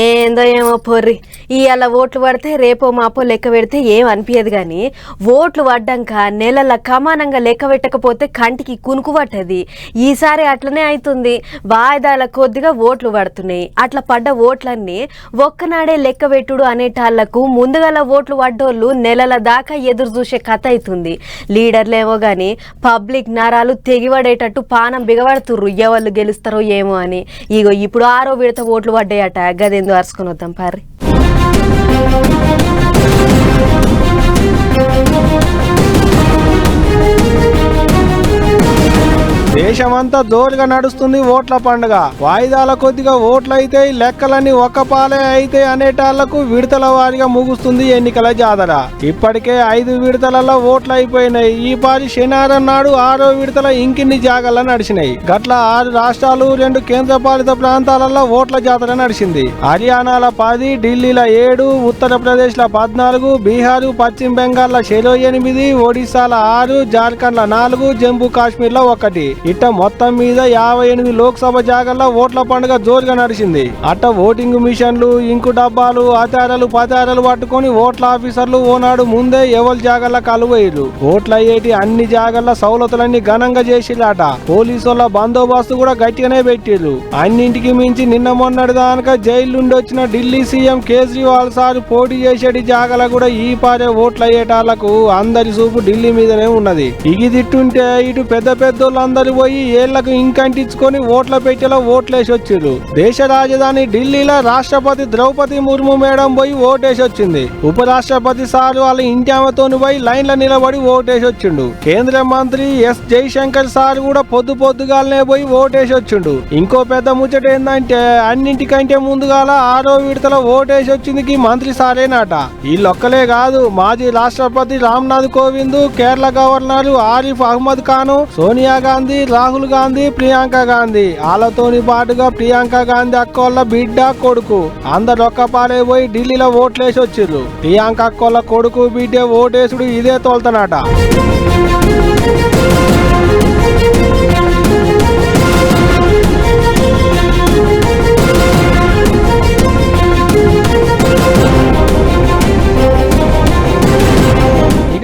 ఏందో ఏమో పొర్రి. ఇవాళ ఓట్లు పడితే రేపో మాపో లెక్క పెడితే ఏం అనిపించదు కానీ ఓట్లు పడ్డాక నెలల కమానంగా లెక్క పెట్టకపోతే కంటికి కునుకు పట్టది ఈసారి అట్లనే అవుతుంది వాయిదాల కొద్దిగా ఓట్లు పడుతున్నాయి. అట్లా పడ్డ ఓట్లన్నీ ఒక్కనాడే లెక్క పెట్టుడు అనేటాళ్ళకు ముందుగల ఓట్లు పడ్డోళ్ళు నెలల దాకా ఎదురు చూసే కథ అవుతుంది లీడర్లేమో కానీ పబ్లిక్ నరాలు తెగిపడేటట్టు పానం బిగబడుతుర్రు. ఎవరు గెలుస్తారో ఏమో అని. ఇగో ఇప్పుడు ఆరో విడత ఓట్లు పడ్డాయట. గదేందో అరుచుకొని వద్దాం? పారి దేశమంతా జోరుగా నడుస్తుంది ఓట్ల పండుగ. వాయిదాల కొద్దిగా ఓట్లయితే లెక్కలన్నీ ఒక్క పాలే అయితే అనేటాళ్ళకు విడతల వారిగా ముగుస్తుంది ఎన్నికల జాతర. ఇప్పటికే ఐదు విడతలలో ఓట్లు అయిపోయినాయి ఈ పారి శనివారం నాడు ఆరో విడతల ఇంకిన్ని జాగాల నడిచినాయి. గట్ల ఆరు రాష్ట్రాలు రెండు కేంద్రపాలిత ప్రాంతాలలో ఓట్ల జాతర నడిచింది. హర్యానాల పది ఢిల్లీల ఏడు ఉత్తరప్రదేశ్ల పద్నాలుగు బీహారు పశ్చిమ బెంగాల్ షెరో ఎనిమిది ఒడిశాల ఆరు జార్ఖండ్ల నాలుగు జమ్మూ కాశ్మీర్లో ఒకటి. ఇట్ట మొత్తం మీద యాభై ఎనిమిది లోక్సభ జాగల్లో ఓట్ల పండుగ జోరుగా నడిచింది. అట్ట ఓటింగ్ మిషన్లు ఇంకు డబ్బాలు ఆచారాలు పచారాలు పట్టుకొని ఓట్ల ఆఫీసర్లు ఓనాడు ముందే ఎవరి జాగల్ల కలువయ్యారు ఓట్ల అయ్యేటి అన్ని జాగల్ల సౌలతులన్నీ ఘనంగా చేసిరాట పోలీసుల బందోబస్తు కూడా గట్టిగానే పెట్టిర్రు. అన్నింటికి మించి నిన్న మొన్నటి దానక జైలు నుండి వచ్చిన ఢిల్లీ సీఎం కేజ్రీవాల్ సార్ పోటీ చేసేటి జాగల కూడా ఈ పారే ఓట్లు అయ్యేటాళ్ళకు అందరి చూపు ఢిల్లీ మీదనే ఉన్నది. ఇగి తిట్టుంటే ఇటు పెద్ద పెద్దోళ్ళందరూ పోయి ఏళ్ళకు ఇంకంటించుకొని ఓట్ల పెట్టెలో ఓట్లేసి వచ్చిర్రు దేశ రాజధాని ఢిల్లీలో రాష్ట్రపతి ద్రౌపది ముర్ము మేడం పోయి ఓటేసి వచ్చింది ఉపరాష్ట్రపతి సార్ వాళ్ళ ఇంటి ఆమెతోని పోయి లైన్లో నిలబడి ఓటేసి వచ్చిండు కేంద్ర మంత్రి ఎస్ జైశంకర్ సార్ కూడా పొద్దు పొద్దుగాలనే పోయి ఓటేసి వచ్చిండు ఇంకో పెద్ద ముచ్చట ఏంటంటే అన్నింటికంటే ముందుగాల ఆరో విడతల ఓటేసి వచ్చింది మంత్రి సారేనాట. వీళ్ళొక్కలే కాదు మాజీ రాష్ట్రపతి రామ్నాథ్ కోవింద్ కేరళ గవర్నర్ ఆరిఫ్ అహ్మద్ ఖాను సోనియా గాంధీ రాహుల్ గాంధీ ప్రియాంక గాంధీ. వాళ్ళతోని పాటుగా ప్రియాంక గాంధీ అక్కోళ్ళ బిడ్డ కొడుకు. అందరు ఒక్క పోయి ఢిల్లీలో ఓట్లేసి వచ్చిర్రు. ప్రియాంక అక్కోళ్ళ కొడుకు బిడ్డ ఓటేసుడు ఇదే తోలుతనట.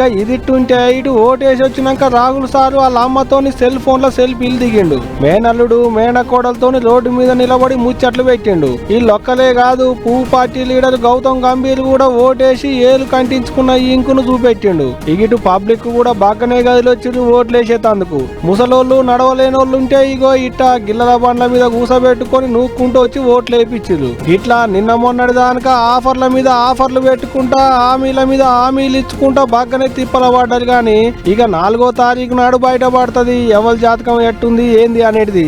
ఇక ఇదిట్టుంటే ఇటు ఓటేసి వచ్చినాక రాహుల్ సార్ వాళ్ళ అమ్మతోని సెల్ ఫోన్ల సెల్ఫీలు దిగిండు. మేనల్లుడు మేనకోడలతోని రోడ్డు మీద నిలబడి ముచ్చట్లు పెట్టిండు. వీళ్ళొక్కలే కాదు పువ్వు పార్టీ లీడర్ గౌతమ్ గంభీర్ కూడా ఓటేసి ఏలు కంటించుకున్న ఇంకును చూపెట్టిండు. ఇగిటు పబ్లిక్ కూడా బాగానే గదిలో వచ్చి ఓట్లేసేతందుకు. ముసలోళ్ళు నడవలేనోళ్ళు ఉంటే ఇగో ఇట్ట గిల్లల బండ్ల మీద కూసబెట్టుకొని నూక్కుంటూ వచ్చి ఓట్లు వేపించిరు ఇట్లా నిన్న మొన్నటి దానిక ఆఫర్ల మీద ఆఫర్లు పెట్టుకుంటా హామీల మీద హామీలు ఇచ్చుకుంటా బాగానే తిప్పల పడ్డారు కానీ ఇక నాలుగో తారీఖు నాడు బయటపడుతుంది. ఎవరి జాతకం ఎట్టుంది ఏంది అనేది